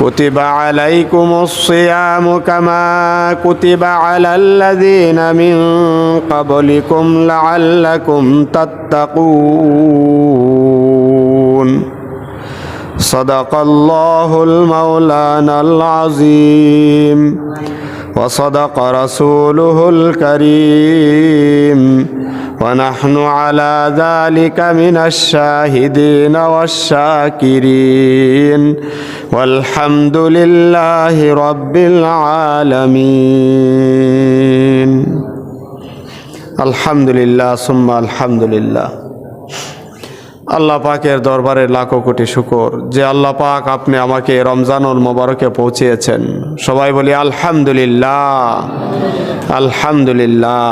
كتب عليكم الصيام كما كتب على الذين من قبلكم لعلكم تتقون صدق الله المولانا العظيم وصدق رسوله الكريم ونحن على ذلك من الشاهدين والشاكرين والحمد لله رب العالمين الحمد لله ثم الحمد لله আল্লাহ পাকের দরবারে লাখো কোটি শুকর যে আল্লাহ পাক আপনি আমাকে রমজানুল মোবারকে পৌঁছিয়েছেন সবাই বলি আলহামদুলিল্লাহ আলহামদুলিল্লাহ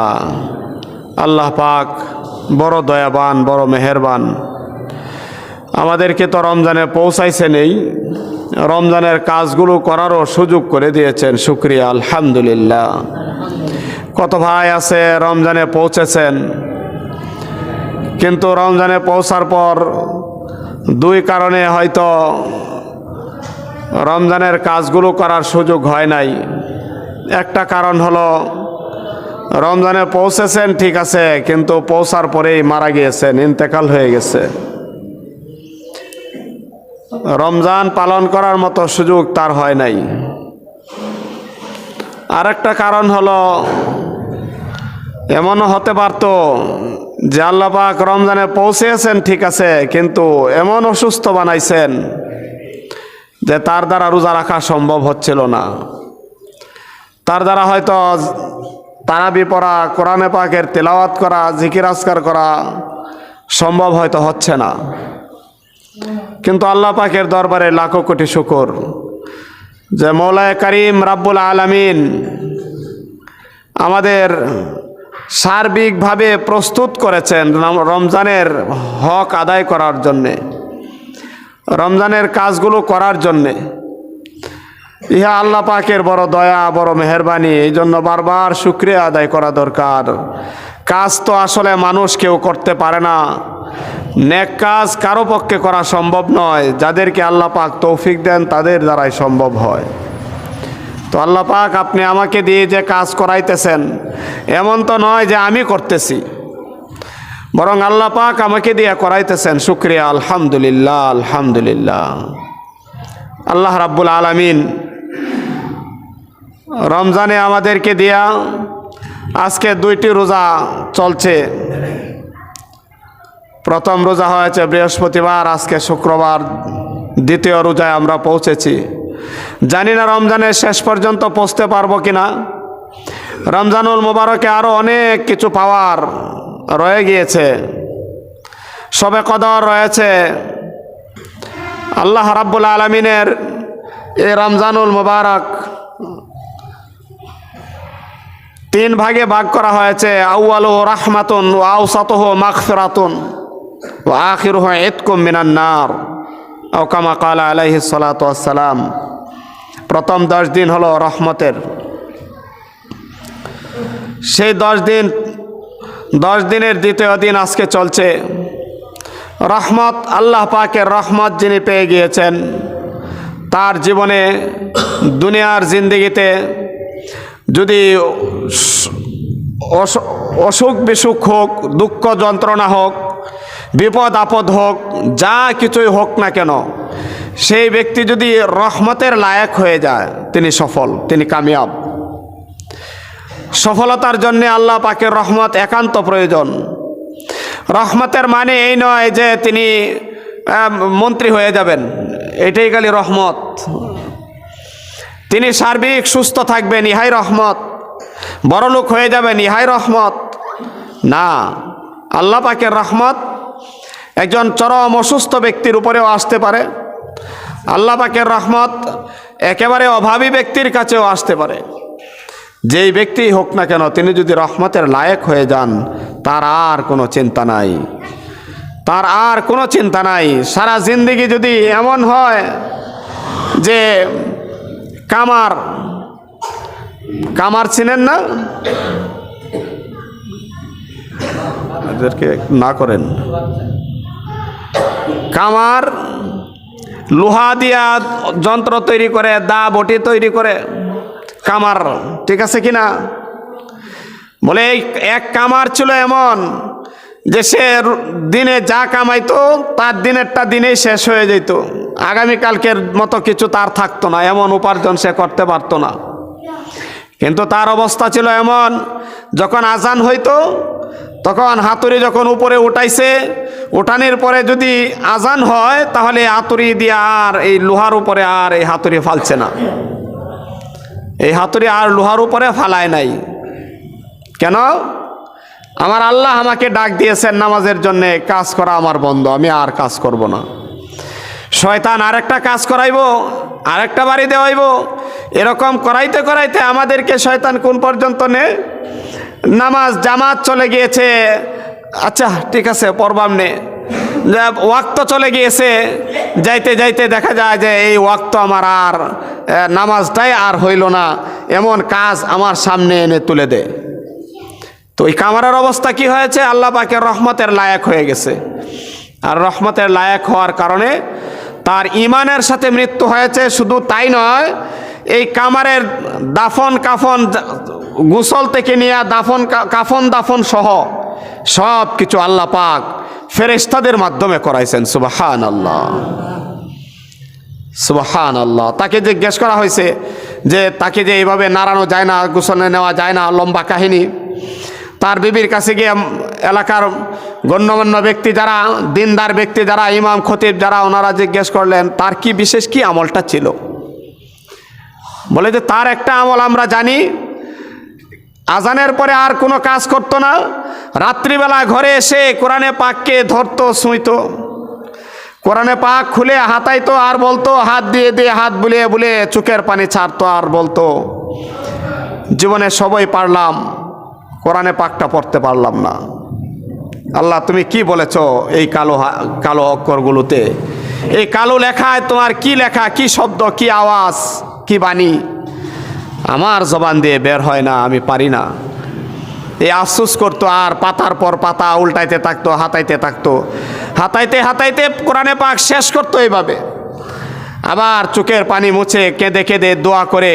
আল্লাহ পাক বড় দয়াবান, বড় মেহেরবান। আমাদেরকে তো রমজানে পৌঁছাইছে নেই, রমজানের কাজগুলো করারও সুযোগ করে দিয়েছেন, শুক্রিয়া, আলহামদুলিল্লাহ। কত ভাই আছে রমজানে পৌঁছেছেন? কিন্তু রমজানে পৌঁছার পর দুই কারণে হয়তো রমজানের কাজগুলো করার সুযোগ হয় নাই। একটা কারণ হলো রমজানে পৌঁছেছেন, ঠিক আছে, কিন্তু পৌঁছার পরেই মারা গিয়েছেন, ইন্তেকাল হয়ে গেছে। রমজান পালন করার মতো সুযোগ তার হয় নাই। আরেকটা কারণ হলো, এমনও হতে পারতো যে আল্লাপাক রমজানে পৌঁছেছেন, ঠিক আছে, কিন্তু এমন অসুস্থ বানাইছেন যে তার দ্বারা রোজা রাখা সম্ভব হচ্ছিল না। তার দ্বারা হয়তো তারাবি পড়া, কোরআনে পাকের তেলাওয়াত করা, জিকির আসকার করা সম্ভব হয়তো হচ্ছে না। কিন্তু আল্লাহ পাকের দরবারে লাখো কোটি শুকর যে মৌলায় করিম রাব্বুল আলামিন আমাদের সার্বিকভাবে প্রস্তুত করেছেন রমজানের হক আদায় করার জন্যে, রমজানের কাজগুলো করার জন্যে। ইহা আল্লাহ পাকের বড় দয়া, বড় মেহরবানি। এই জন্য বারবার শুক্রিয়া আদায় করা দরকার। কাজ তো আসলে মানুষ কেউ করতে পারে না। নেক কাজ কারও পক্ষে করা সম্ভব নয়। যাদেরকে আল্লাহ পাক তৌফিক দেন, তাদের দ্বারাই সম্ভব হয়। তো আল্লাহ পাক আপনি আমাকে দিয়ে যে কাজ করাইতেছেন, এমন তো নয় যে আমি করতেছি। বরং আল্লাহ পাক আমাকে দিয়ে করাইতেছেন, শুক্রিয়া। আলহামদুলিল্লাহ আলহামদুলিল্লাহ। আল্লাহ রাব্বুল আলামিন রমজানে আমাদেরকে দিয়া আজকে দুইটি রোজা চলছে। প্রথম রোজা হয়েছে বৃহস্পতিবার, আজকে শুক্রবার। দ্বিতীয় রোজায় আমরা পৌঁছেছি। জানি না রমজানের শেষ পর্যন্ত পৌঁছতে পারব কিনা। রমজানুল মোবারকে আরও অনেক কিছু পাওয়ার রয়ে গিয়েছে। সবে কদর রয়েছে। আল্লাহ রাব্বুল আলমিনের এই রমজানুল মোবারক তিন ভাগে ভাগ করা হয়েছে। আউয়াল রাহমাতুন ও আউসাতহ মাগফিরাতুন ও আখিরুহ ইতকুম মিনান নার। ও কামা কালা আলাইহি সালাতু আসসালাম প্রথম দশ দিন হলো রহমতের। সেই দশ দিন, দশ দিনের দ্বিতীয় দিন আজকে চলছে। রহমত, আল্লাহ পাকের রহমত যিনি পেয়ে গিয়েছেন, তার জীবনে, দুনিয়ার জিন্দিগিতে যদি অসুখ বিসুখ হোক, দুঃখ যন্ত্রণা হোক, বিপদ আপদ হোক, যা কিছুই হোক না কেন, সেই ব্যক্তি যদি রহমতের লায়ক হয়ে যায়, তিনি সফল, তিনি কামিয়াব। সফলতার জন্যে আল্লাহ পাকের রহমত একান্ত প্রয়োজন। রহমতের মানে এই নয় যে তিনি মন্ত্রী হয়ে যাবেন, এটাই খালি রহমত। তিনি সার্বিক সুস্থ থাকবেন, ইহাই রহমত। বড়লোক হয়ে যাবেন, ইহাই রহমত। না, আল্লাহ পাকের রহমত একজন চরম অসুস্থ ব্যক্তির উপরেও আসতে পারে। আল্লাহ পাকের রহমত একেবারে অভাবী ব্যক্তির কাছেও আসতে পারে। যেই ব্যক্তি হোক না কেন, তিনি যদি রহমতের লায়েক হয়ে যান, তার আর কোনো চিন্তা নাই। তার আর কোনো চিন্তা নাই। সারা জিন্দিগি যদি এমন হয় যে কামার। কামার চিনেন না? এদেরকে না করেন। কামার লোহা দিয়া যন্ত্র তৈরি করে, দা বটি তৈরি করে। কামার, ঠিক আছে কি না বলে এক কামার ছিল এমন যে সে দিনে যা কামাইতো, তার দিনেরটা দিনেই শেষ হয়ে যেত আগামীকালকের মতো কিছু তার থাকতো না, এমন উপার্জন সে করতে পারতো না। কিন্তু তার অবস্থা ছিল এমন, যখন আজান হইতো, তখন হাতুড়ি যখন উপরে উঠাইছে, উঠানের পরে যদি আজান হয়, তাহলে হাতুড়ি দিয়ে আর এই লোহার উপরে আর এই হাতুড়ি ফালছে না। এই হাতুড়ি আর লোহার উপরে ফালায় নাই। কেন? আমার আল্লাহ আমাকে ডাক দিয়েছেন নামাজের জন্যে, কাজ করা আমার বন্ধ, আমি আর কাজ করব না। শয়তান আরেকটা কাজ করাইব, আরেকটা বাড়ি দেওয়াইব। এরকম করাইতে করাইতে আমাদেরকে শয়তান কোন পর্যন্ত নে? নামাজ, জামাত চলে গিয়েছে। আচ্ছা ঠিক আছে পরবাম নে। ওয়াক্ত চলে গিয়েছে। যাইতে যাইতে দেখা যায় যে এই ওয়াক্ত আমার আর নামাজটাই আর হইল না। এমন কাজ আমার সামনে এনে তুলে দেয় তো ওই কামারের অবস্থা কি হয়েছে? আল্লাহ পাকের রহমতের লায়ক হয়ে গেছে। আর রহমতের লায়ক হওয়ার কারণে তার ইমানের সাথে মৃত্যু হয়েছে, শুধু তাই নয়, এই কামারের দাফন কাফন গুসল থেকে নিয়ে দাফন কাফন দাফন সহ সব কিছু আল্লাহ পাক ফেরেস্তাদের মাধ্যমে করাইছেন। সুবাহান আল্লাহ সুবাহান আল্লাহ তাকে জিজ্ঞেস করা হয়েছে যে তাকে যে এইভাবে নাড়ানো যায় না, গোসলে নেওয়া যায় না, লম্বা কাহিনী। তার বিবির কাছে গিয়ে এলাকার গণ্যমান্য ব্যক্তি যারা, দিনদার ব্যক্তি যারা, ইমাম খতিব যারা, ওনারা জিজ্ঞেস করলেন, তার কি বিশেষ কি আমলটা ছিল? বলে যে, তার একটা আমল আমরা জানি, আজানের পরে আর কোনো কাজ করতো না, রাত্রিবেলা ঘরে এসে কোরআনে পাককে ধরতো ছুঁইতো কোরআনে পাক খুলে হাতাইতো, আর বলতো, হাত দিয়ে দিয়ে হাত বুলিয়ে বুলিয়ে চোখের পানি ছাড়তো, আর বলতো, জীবনে সবই পারলাম। কোরআনে পাকটা পড়তে পারলাম না। আল্লাহ, তুমি কি বলেছ এই কালো কালো অক্ষরগুলোতে? এই কালো লেখায় তোমার কি লেখা, কি শব্দ, কি আওয়াজ, কি বাণী? আমার জবান দিয়ে বের হয় না, আমি পারি না। এই আফসোস করতো আর পাতার পর পাতা উল্টাইতে থাকতো, হাতাইতে থাকতো। হাতাইতে হাতাইতে কোরআনে পাক শেষ করতো এইভাবে। আবার চোখের পানি মুছে কেঁদে কেঁদে দোয়া করে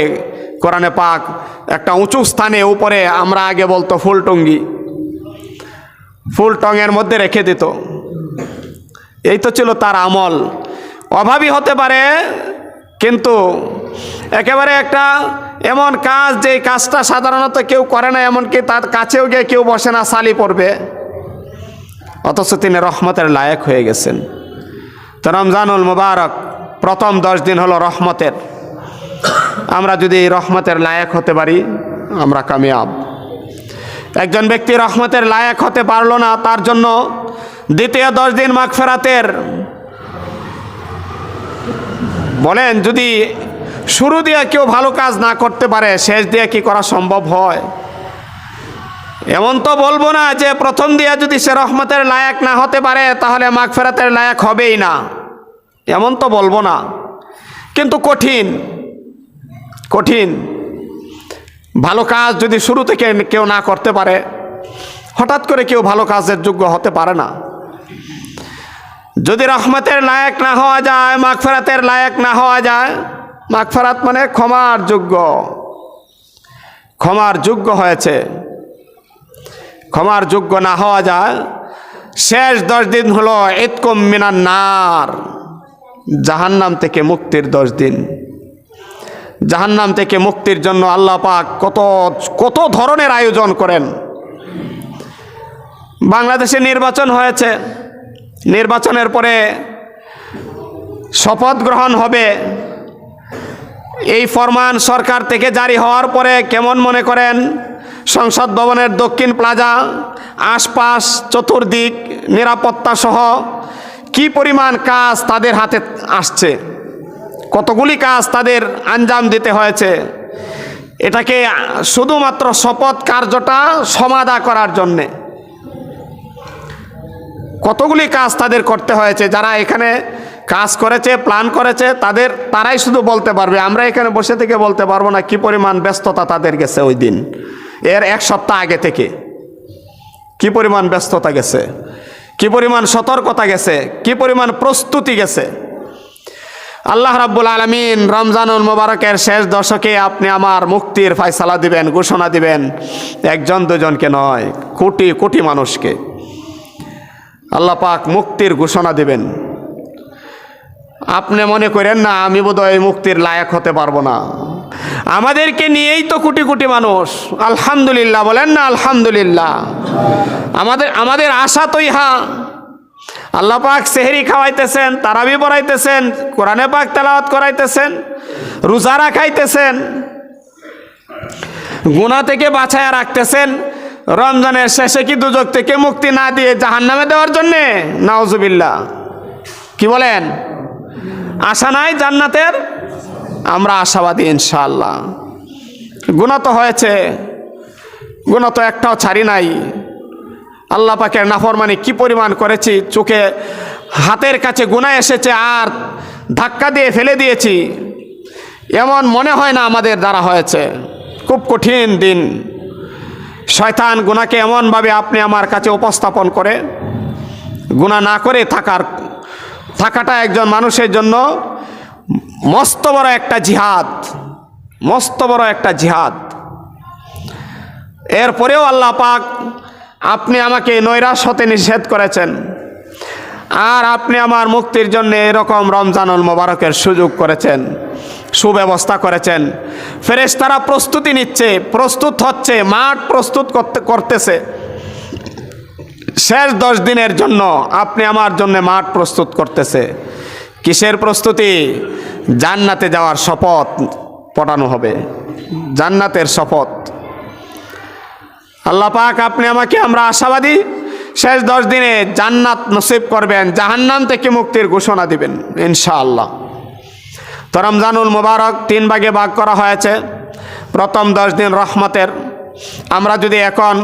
কোরআনে পাক একটা উঁচু স্থানে উপরে আমরা আগে বলতো ফুলটঙ্গি ফুল টঙের মধ্যে রেখে দিত। এই তো ছিল তার আমল। অভাবী হতে পারে, কিন্তু একেবারে একটা এমন কাজ যে কাজটা সাধারণত কেউ করে না, এমনকি তার কাছেও গিয়ে কেউ বসে না, সালি পড়বে। অথচ তিনি রহমতের লায়ক হয়ে গেছেন। তো রমজানুল মুবারক প্রথম দশ দিন হলো রহমতের। আমরা যদি এই রহমতের লায়ক হতে পারি আমরা কামিয়াব। একজন ব্যক্তি রহমতের লায়ক হতে পারল না তার জন্য দ্বিতীয় দশ দিন মাগফেরাতের বলেন যদি শুরু দিয়ে কেউ ভালো কাজ না করতে পারে শেষ দিয়ে কি করা সম্ভব হয়? এমন তো বলব না যে প্রথম দিয়ে যদি সে রহমতের লায়ক না হতে পারে তাহলে মাঘ ফেরাতের লায়ক হবেই না। এমন তো বলব না। কিন্তু কঠিন। কঠিন। ভালো কাজ যদি শুরু থেকে কেউ না করতে পারে, হঠাৎ করে কেউ ভালো কাজের যোগ্য হতে পারে না। যদি রহমতের লায়ক না হওয়া যায়, মাগফেরাতের লায়ক না হওয়া যায়, মাগফেরাত মানে ক্ষমার যোগ্য। ক্ষমার যোগ্য হয়েছে। ক্ষমার যোগ্য না হওয়া যায়, শেষ দশ দিন হলো এতকম মিনার নার, জাহান্নাম থেকে মুক্তির দশ দিন। জাহান্নাম থেকে মুক্তির জন্য আল্লাহ পাক কত কত ধরনের আয়োজন করেন। বাংলাদেশে নির্বাচন হয়েছে। নির্বাচনের পরে শপথ গ্রহণ হবে। এই ফরমান সরকার থেকে জারি হওয়ার পরে কেমন মনে করেন? সংসদ ভবনের দক্ষিণ প্লাজা, আশপাশ, চতুর্দিক, নিরাপত্তা সহ কি পরিমাণ কাজ তাদের হাতে আসছে? কতগুলি কাজ তাদের আঞ্জাম দিতে হয়েছে। এটাকে শুধুমাত্র শপথ কার্যটা সমাধা করার জন্যে। কতগুলি কাজ তাদের করতে হয়েছে, যারা এখানে কাজ করেছে, প্ল্যান করেছে, তাদের, তারাই শুধু বলতে পারবে। আমরা এখানে বসে থেকে বলতে পারব না কি পরিমাণ ব্যস্ততা তাদের গেছে ওই দিন। এর এক সপ্তাহ আগে থেকে। কি পরিমাণ ব্যস্ততা গেছে? কি পরিমাণ সতর্কতা গেছে? কি পরিমাণ প্রস্তুতি গেছে? আল্লাহ রাব্বুল আলমিন রমজানুল মোবারকের শেষ দশকে আপনি আমার মুক্তির ফয়সালা দিবেন, ঘোষণা দিবেন। একজন দুজনকে নয়, কোটি কোটি মানুষকে। আল্লাহ পাক মুক্তির ঘোষণা দিবেন। আপনি মনে করেন না, আমি বোধহয় মুক্তির লায়ক হতে পারব না। আমাদেরকে নিয়েই তো কোটি কোটি মানুষ। আলহামদুলিল্লাহ, বলেন না আলহামদুলিল্লাহ। আমাদের আমাদের আশা তো ইহা আল্লাহ পাক সেহেরি খাওয়াইতেছেন, তারাবি পড়াইতেছেন, কোরআনে পাক তেলাওয়াত করাইতেছেন, রোজা রাখাইতেছেন গুণা থেকে বাছায়া রাখতেছেন, রমজানের শেষে কি দুজক থেকে মুক্তি না দিয়ে জাহান্নামে দেওয়ার জন্যে? নাওজুবিল্লা কি বলেন? আশা নাই জান্নাতের? আমরা আশাবাদী ইনশাআল্লাহ। গুণা তো হয়েছে গুণা তো একটাও ছাড়ি নাই। আল্লাহ পাকের নাফরমানি কি পরিমাণ করেছি? চোখে হাতের কাছে গুণা এসেছে আর ধাক্কা দিয়ে ফেলে দিয়েছি। এমন মনে হয় না আমাদের দ্বারা হয়েছে। খুব কঠিন দিন। শয়তান গুণাকে এমনভাবে আপনি আমার কাছে উপস্থাপন করে গুণা না করে থাকার থাকাটা একজন মানুষের জন্য মস্ত বড় একটা জিহাদ। মস্ত বড় একটা জিহাদ। এরপরেও আল্লাহ পাক আপনি আমাকে নৈরাশ হতে নিষেধ করেছেন। আর আপনি আমার মুক্তির জন্য এরকম রমজানুল মোবারকের সুযোগ করেছেন, সুব্যবস্থা করেছেন। ফেরেশতারা প্রস্তুতি নিচ্ছে, প্রস্তুত হচ্ছে, মাঠ প্রস্তুত করতে করতেছে। শেষ দশ দিনের জন্য আপনি আমার জন্য মাঠ প্রস্তুত করতেছে। কিসের প্রস্তুতি? জান্নাতে যাওয়ার শপথ পটানো হবে। জান্নাতের শপথ। আল্লাহ পাক আপনি আমাকে, আমরা আশাবাদী। শেষ দশ দিনে জান্নাত নসিব করবেন, জাহান্নাম থেকে মুক্তির ঘোষণা দিবেন, ইনশাআল্লাহ। তো রমজানুল মুবারক তিন ভাগে ভাগ করা হয়েছে। প্রথম দশ দিন রহমতের। আমরা যদি এখন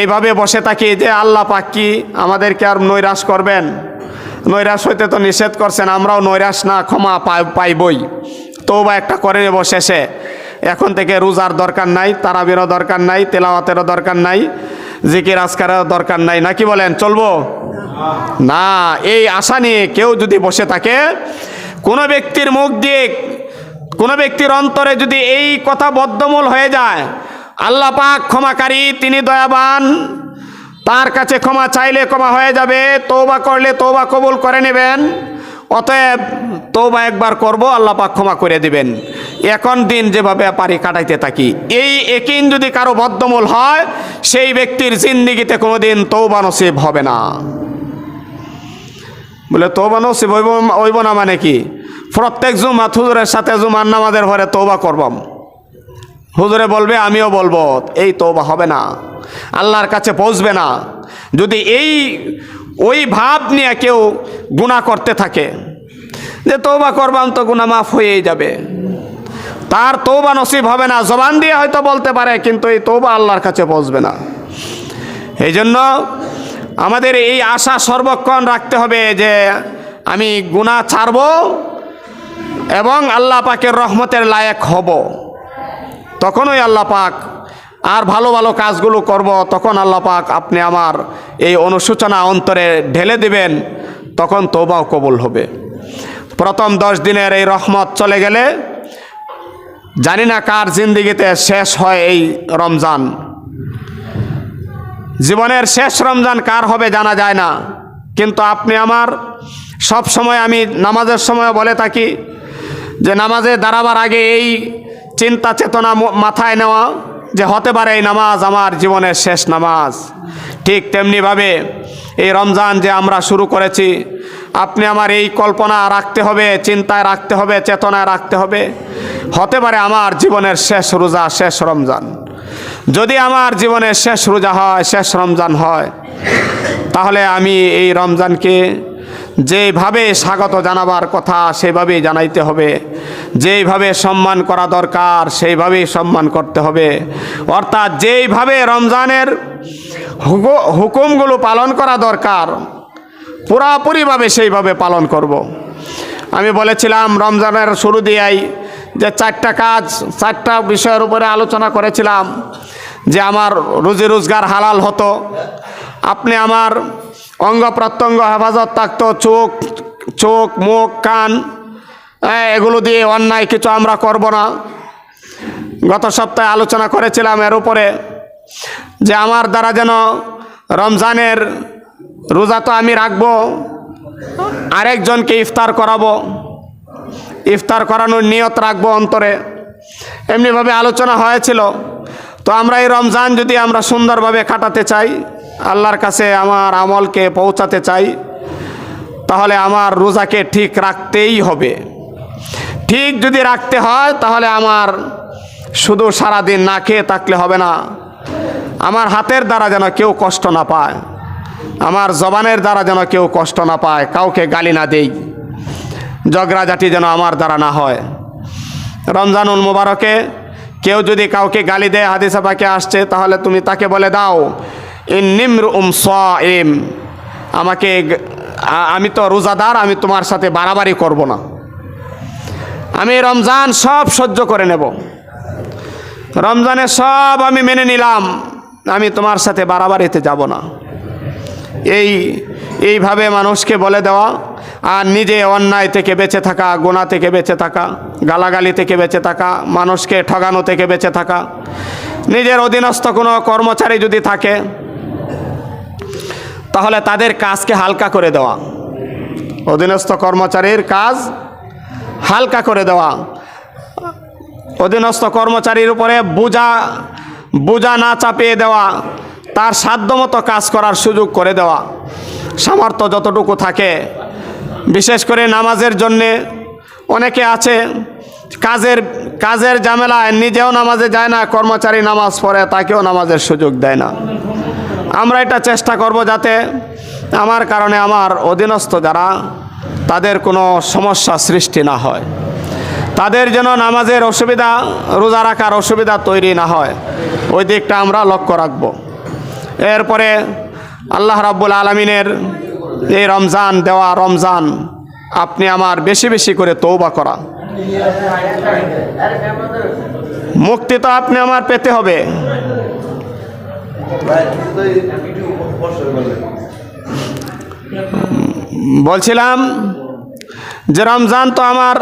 এইভাবে বসে থাকি যে আল্লাহ পাক কি আমাদেরকে আর নৈরাশ করবেন? নৈরাশ হইতে তো নিষেধ করছেন, আমরাও নৈরাশ না, ক্ষমা পাই পাইবই। তো বা একটা করে নেব শেষে। এখন থেকে রোজার দরকার নাই, তারাবিরও দরকার নাই, তেলাওয়াতেরও দরকার নাই, জিকির আজকারেরও দরকার নাই। নাকি বলেন, চলবো? না, এই আশা নিয়ে কেউ যদি বসে থাকে, কোনো ব্যক্তির মুখ দিয়ে, কোনো ব্যক্তির অন্তরে যদি এই কথা বদ্ধমূল হয়ে যায়, আল্লাহ পাক ক্ষমাকারী, তিনি দয়াবান, তার কাছে ক্ষমা চাইলে ক্ষমা হয়ে যাবে তৌবা করলে তৌবা কবুল করে নেবেন। অতএব তৌবা একবার করব, আল্লাহ পাক ক্ষমা করে দিবেন। এখন দিন যেভাবে পারি কাটাইতে থাকি। এই একিন যদি কারও বদ্ধমূল হয়, সেই ব্যক্তির জিন্দিগিতে কোনোদিন তৌবা নসিব হবে না। বলে তৌবা নসিব হইব হইব না মানে কি? প্রত্যেক জুমা হুজুরের সাথে জুমার নামাজের ঘরে তৌবা করবাম। হুজুরে বলবে, আমিও বলব, এই তৌবা হবে না। আল্লাহর কাছে পৌঁছবে না। যদি এই ওই ভাব নিয়ে কেউ গুণা করতে থাকে। যে তৌবা করবাম তো গুণা মাফ হয়েই যাবে। তার তৌবা নসিব হবে না, জবান দিয়ে হয়তো বলতে পারে, কিন্তু এই তৌবা আল্লাহর কাছে পৌঁছবে না। এই জন্য আমাদের এই আশা সর্বক্ষণ রাখতে হবে যে আমি গুণা ছাড়ব এবং আল্লাহ পাকের রহমতের লায়ক হব। তখনই আল্লাহ পাক আর ভালো ভালো কাজগুলো করব, তখন আল্লাহ পাক আপনি আমার এই অনুসূচনা অন্তরে ঢেলে দিবেন, তখন তোবাও কবুল হবে। প্রথম দশ দিনের এই রহমত চলে গেলে, জানি না কার জিন্দিগিতে শেষ হয় এই রমজান। জীবনের শেষ রমজান কার হবে জানা যায় না, কিন্তু আপনি আমার সব সময় আমি নামাজের সময় বলে থাকি যে নামাজে দাঁড়াবার আগে এই চিন্তা চেতনা মাথায় নেওয়া যে হতে পারে এই নামাজ আমার জীবনের শেষ নামাজ। ঠিক তেমনিভাবে এই রমজান যে আমরা শুরু করেছি, আপনি আমার এই কল্পনা রাখতে হবে, চিন্তায় রাখতে হবে, চেতনায় রাখতে হবে। হতে পারে আমার জীবনের শেষ রোজা, শেষ রমজান। যদি আমার জীবনের শেষ রোজা হয়, শেষ রমজান হয়, তাহলে আমি এই রমজানকে যেভাবে স্বাগত জানাবার কথা, সেভাবেই জানাইতে হবে। যেইভাবে সম্মান করা দরকার, সেইভাবেই সম্মান করতে হবে অর্থাৎ যেইভাবে রমজানের হুকু- হুকুমগুলো পালন করা দরকার, পুরাপুরিভাবে সেইভাবে পালন করব। আমি বলেছিলাম রমজানের শুরু দিয়েই যে চারটা কাজ, চারটা বিষয়ের উপরে আলোচনা করেছিলাম যে আমার রুজি রোজগার হালাল হতো, আপনি আমার অঙ্গ প্রত্যঙ্গ হেফাজত থাকতো, চোখ চোখ, মুখ, কান এগুলো দিয়ে অন্যায় কিছু আমরা করব না। গত সপ্তাহে আলোচনা করেছিলাম এর উপরে যে আমার দ্বারা যেন রমজানের রোজা তো আমি রাখব, আরেকজনকে ইফতার করাবো, ইফতার করানোর নিয়ত রাখব অন্তরে। এমনিভাবে আলোচনা হয়েছিল। তো আমরা এই রমজান যদি আমরা সুন্দরভাবে কাটাতে চাই, আল্লাহর কাছে আমার আমলকে পৌঁছাতে চাই, তাহলে আমার রোজাকে ঠিক রাখতেই হবে। ঠিক যদি রাখতে হয়, তাহলে আমার শুধু সারাদিন না খেয়ে থাকলে হবে না। আমার হাতের দ্বারা যেন কেউ কষ্ট না পায়, আমার জবানের দ্বারা যেন কেউ কষ্ট না পায়, কাউকে গালি না দেই ঝগড়াঝাটি যেন আমার দ্বারা না হয়। রমজানুল মুবারকে কেউ যদি কাউকে গালি দেয়, হাদিসা পাকে আসছে, তাহলে তুমি তাকে বলে দাও ইন নিমর উম এম আমাকে আমি তো রোজাদার, আমি তোমার সাথে বাড়াবাড়ি করব না। আমি রমজান সব সহ্য করে নেব। রমজানে সব আমি মেনে নিলাম, আমি তোমার সাথে বাড়াবাড়িতে যাব না। এই, এইভাবে মানুষকে বলে দেওয়া, আর নিজে অন্যায় থেকে বেঁচে থাকা গোনা থেকে বেঁচে থাকা, গালাগালি থেকে বেঁচে থাকা, মানুষকে ঠগানো থেকে বেঁচে থাকা। নিজের অধীনস্থ কোনো কর্মচারী যদি থাকে, তাহলে তাদের কাজকে হালকা করে দেওয়া। অধীনস্থ কর্মচারীর কাজ হালকা করে দেওয়া। অধীনস্থ কর্মচারীর উপরে বোঝা বোঝা না চাপিয়ে দেওয়া, তার সাধ্যমতো কাজ করার সুযোগ করে দেওয়া। সামর্থ্য যতটুকু থাকে, বিশেষ করে নামাজের জন্যে। অনেকে আছে, কাজের কাজের ঝামেলায় নিজেও নামাজে যায় না, কর্মচারী নামাজ পড়ে, তাকেও নামাজের সুযোগ দেয় না। আমরা এটা চেষ্টা করব যাতে আমার কারণে আমার অধীনস্থ যারা তাদের কোনো সমস্যা সৃষ্টি না হয়। তাদের যেন নামাজের অসুবিধা, রোজা রাখার অসুবিধা তৈরি না হয়। ওই দিকটা আমরা লক্ষ্য রাখব। এরপরে আল্লাহ রাব্বুল আলমিনের এই রমজান দেওয়া রমজান, আপনি আমার বেশি বেশি করে তৌবা করা। মুক্তি তো আপনি আমার পেতে হবে। বলছিলাম যে রমজান তো আমার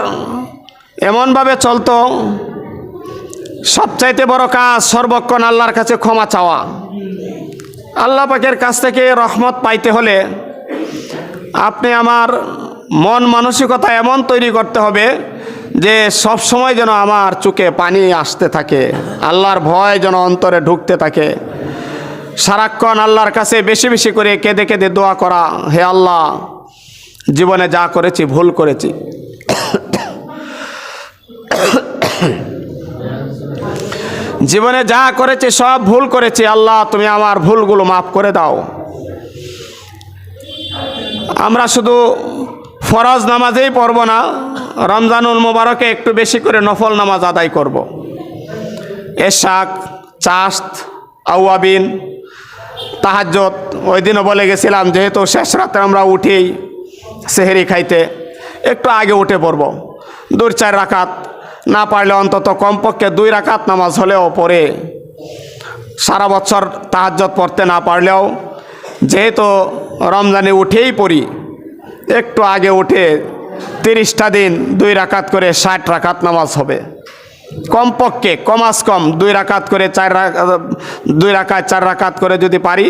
এমনভাবে চলতো, সবচাইতে বড় কাজ সর্বক্ষণ আল্লাহর কাছে ক্ষমা চাওয়া। আল্লাহ পাকের কাছ থেকে রহমত পাইতে হলে আপনি আমার মন মানসিকতা এমন তৈরি করতে হবে যে সব সময় যেন আমার চোখে পানি আসতে থাকে, আল্লাহর ভয় যেন অন্তরে ঢুকতে থাকে। সারাক্ষণ আল্লাহর কাছে বেশি বেশি করে কেঁদে কেঁদে দোয়া করা, হে আল্লাহ জীবনে যা করেছি, ভুল করেছি। জীবনে যা করেছি, সব ভুল করেছি। আল্লাহ, তুমি আমার ভুলগুলো মাফ করে দাও। আমরা শুধু ফরজ নামাজেই পড়ব না, রমজানুল মোবারকে একটু বেশি করে নফল নামাজ আদায় করব। এশাক চাস্ত আউয়াবিন তাহাজ্জত ওই দিনও বলে গেছিলাম, যেহেতু শেষ রাতে আমরা উঠেই সেহেরি খাইতে, একটু আগে উঠে পড়ব। দুই চার রাকাত না পারলে অন্তত কমপক্ষে দুই রাকাত নামাজ হলেও পড়ে। সারা বছর তাহাজ্জত পড়তে না পারলেও, যেহেতু রমজানে উঠেই পড়ি, একটু আগে উঠে তিরিশটা দিন দুই রাকাত করে ষাট রাকাত নামাজ হবে। কমপক্ষে, কমাস কম, দুই রাকাত করে চার দুই রাকাত, চার রাকাত করে যদি পারি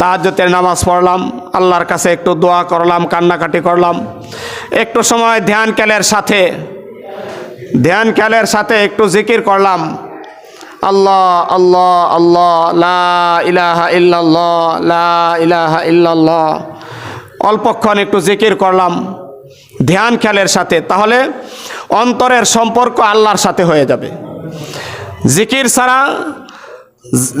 তাহাজ্জতের নামাজ পড়লাম। আল্লাহর কাছে একটু দোয়া করলাম, কান্নাকাটি করলাম। একটু সময় ধ্যান ক্যালের সাথে, ধ্যান ক্যালের সাথে একটু জিকির করলাম। আল্লাহ আল্লাহ আল্লাহ, লা ইলাহা ইল্লাল্লাহ, লা ইলাহা ইল্লাল্লাহ। অল্পক্ষণ একটু জিকির করলাম, ধ্যান খেয়ালের সাথে, তাহলে অন্তরের সম্পর্ক আল্লাহর সাথে হয়ে যাবে। জিকির ছাড়া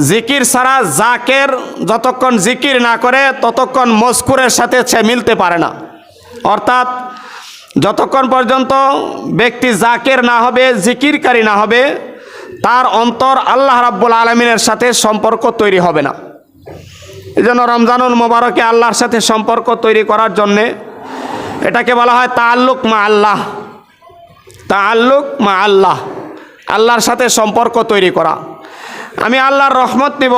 জিকির ছাড়া জাকের যতক্ষণ জিকির না করে, ততক্ষণ মস্কুরের সাথে সে মিলতে পারে না। অর্থাৎ যতক্ষণ পর্যন্ত ব্যক্তি জাকের না হবে, জিকিরকারী না হবে, তার অন্তর আল্লাহ রাব্বুল আলমিনের সাথে সম্পর্ক তৈরি হবে না। এই জন্য রমজানুল মোবারকে আল্লাহর সাথে সম্পর্ক তৈরি করার জন্যে এটাকে বলা হয় তাল্লুক মা আল্লাহ। তাল্লুক মা আল্লাহ। আল্লাহর সাথে সম্পর্ক তৈরি করা। আমি আল্লাহর রহমত নিব,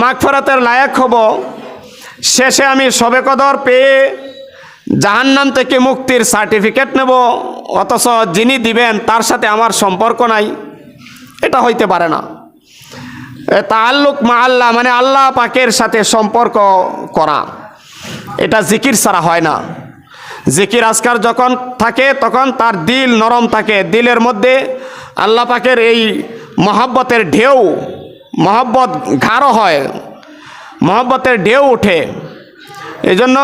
মাগফরাতের লায়ক হব। শেষে আমি সবে কদর পেয়ে জাহান্নাম থেকে মুক্তির সার্টিফিকেট নেব, অথচ যিনি দিবেন তার সাথে আমার সম্পর্ক নাই, এটা হইতে পারে না। তাল্লুক মা আল্লাহ মানে আল্লাহ পাকের সাথে সম্পর্ক করা। এটা জিকির ছাড়া হয় না। জিকির আজকার যখন থাকে, তখন তার দিল নরম থাকে। দিলের মধ্যে আল্লাহ পাকের এই মহাব্বতের ঢেউ, মহাব্বত গাঢ় হয়, মহব্বতের ঢেউ ওঠে এই জন্য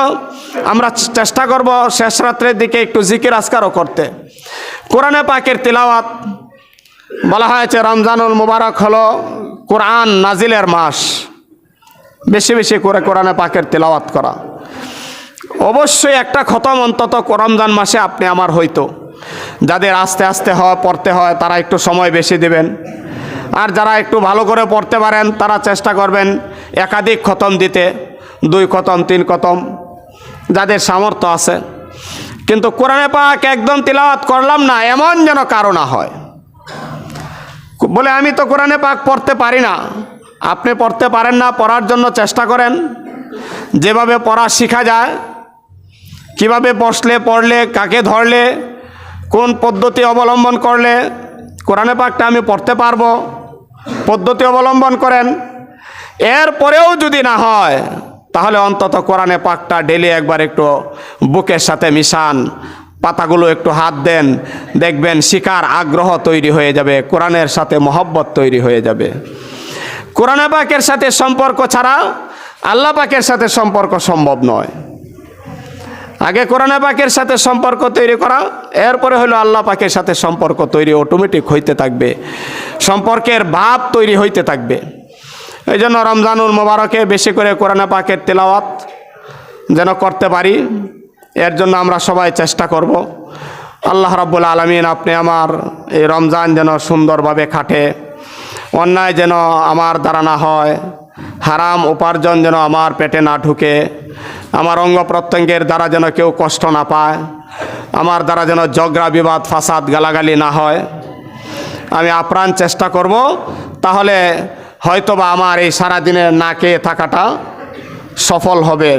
আমরা চেষ্টা করব শেষ রাত্রের দিকে একটু জিকির আজকারও করতে। কোরআনে পাকের তিলাওয়াত, বলা হয়েছে, রমজানুল মুবারক হলো কোরআন নাজিলের মাস। বেশি বেশি করে কোরআনে পাকের তেলাওয়াত করা। অবশ্যই একটা খতম অন্তত রমজান মাসে আপনি আমার হইতো। যাদের আস্তে আস্তে হয় পড়তে হয়, তারা একটু সময় বেশি দেবেন। আর যারা একটু ভালো করে পড়তে পারেন, তারা চেষ্টা করবেন একাধিক খতম দিতে, দুই খতম, তিন খতম, যাদের সামর্থ্য আছে। কিন্তু কোরআনে পাক একদম তিলাওয়াত করলাম না, এমন যেন কারও না হয়। বলে, আমি তো কোরআনে পাক পড়তে পারি না। আপনি পড়তে পারেন না, পড়ার জন্য চেষ্টা করেন। যেভাবে পড়া শেখা যায়, কীভাবে বসলে, পড়লে, কাকে ধরলে, কোন পদ্ধতি অবলম্বন করলে, কোরআনে পাকটা আমি পড়তে পারব। পদ্ধতি অবলম্বন করেন। এরপরেও যদি না হয়, তাহলে অন্তত কোরআনে পাকটা ডেলি একবার একটু বুকের সাথে মিশান, পাতাগুলো একটু হাত দেন, দেখবেন শিকার আগ্রহ তৈরি হয়ে যাবে, কোরআনের সাথে মহব্বত তৈরি হয়ে যাবে। কোরআনে পাকের সাথে সম্পর্ক ছাড়া আল্লাহ পাকের সাথে সম্পর্ক সম্ভব নয়। আগে কোরআনে পাকের সাথে সম্পর্ক তৈরি করা, এরপরে হলো আল্লাহ পাকের সাথে সম্পর্ক তৈরি অটোমেটিক হইতে থাকবে। সম্পর্কের ভাব তৈরি হইতে থাকবে। এই জন্য রমজানুল মোবারকে বেশি করে কোরআনে পাকের তেলাওয়াত যেন করতে পারি, এর জন্য আমরা সবাই চেষ্টা করব। আল্লাহ রাব্বুল আলমিন আপনি আমার এই রমজান যেন সুন্দরভাবে খাটে, অন্যায় যেন আমার দ্বারা না হয়, হারাম উপার্জন যেন আমার পেটে না ঢুকে আমার অঙ্গ প্রত্যঙ্গের দ্বারা যেন কেউ কষ্ট না পায়, আমার দ্বারা যেন ঝগড়া, বিবাদ, ফাসাদ, গালাগালি না হয়। আমি আপ্রাণ চেষ্টা করব, তাহলে হয়তোবা আমার এই সারাদিনের না থাকাটা সফল হবে।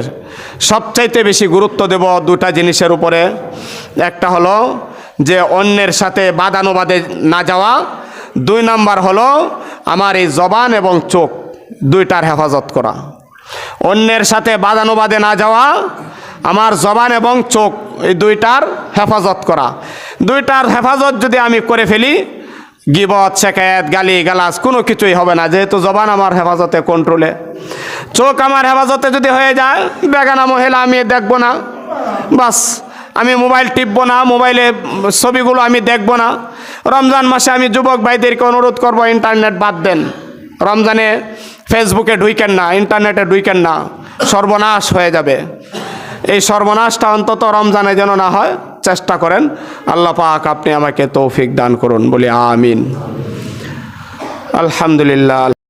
সবচাইতে বেশি গুরুত্ব দেব দুটা জিনিসের উপরে। একটা হলো যে অন্যের সাথে বাদানুবাদে না যাওয়া। দুই নাম্বার হলো আমার এই জবান এবং চোখ দুইটার হেফাজত করা। অন্যের সাথে বাদানুবাদে না যাওয়া, আমার জবান এবং চোখ এই দুইটার হেফাজত করা। দুইটার হেফাজত যদি আমি করে ফেলি, গিবত, শেখায়ত গালি গালাস কোনো কিছুই হবে না, যেহেতু জবান আমার হেফাজতে কন্ট্রোলে চোখ আমার হেফাজতে যদি হয়ে যায়, বেগানা মহিলা আমি দেখব না। বাস, আমি মোবাইল টিপবো না, মোবাইলে ছবিগুলো আমি দেখব না। রমজান মাসে আমি যুবক ভাইদেরকে অনুরোধ করব, ইন্টারনেট বাদ দেন। রমজানে ফেসবুকে ঢুইকেন না, ইন্টারনেটে ঢুইকেন না, সর্বনাশ হয়ে যাবে। এই সর্বনাশটা অন্তত রমজানে যেন না হয়, চেষ্টা করেন। আল্লাহ পাক আপনি আমাকে তৌফিক দান করুন, বলি আমিন। আলহামদুলিল্লাহ।